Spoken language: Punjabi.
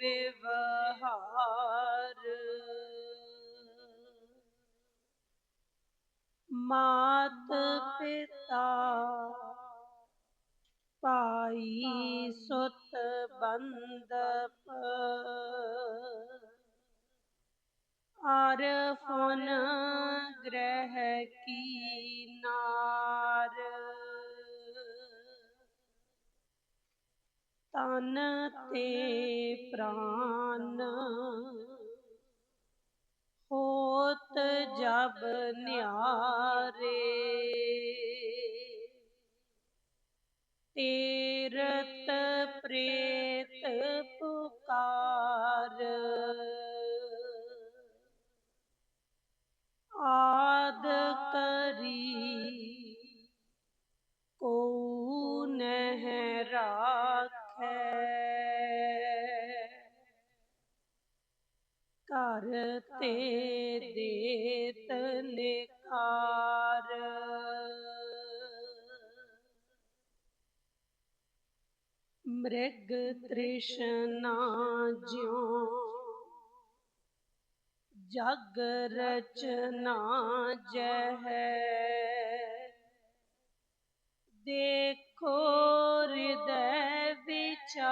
ਵਿਵਹਾਰ। ਮਾਤ ਪਿਤਾ ਭਾਈ ਸੁਤ ਬੰਦਪ ਅਰ ਗ੍ਰਹਿ ਕੀ ਨਾਰ। ਤਨ ਤੇ ਪ੍ਰਾਨ। ਹੋਤ ਜਬ ਨਿਆਰੇ ਤੀਰਤ ਪ੍ਰੇ ਧਰ ਤੇ ਦੇਤ ਨਿਕਾਰ ਮ੍ਰਿਗ ਤ੍ਰਿਸ਼ਨਾ ਜਿਉ ਜਗ ਰਚਨਾ ਜਹ।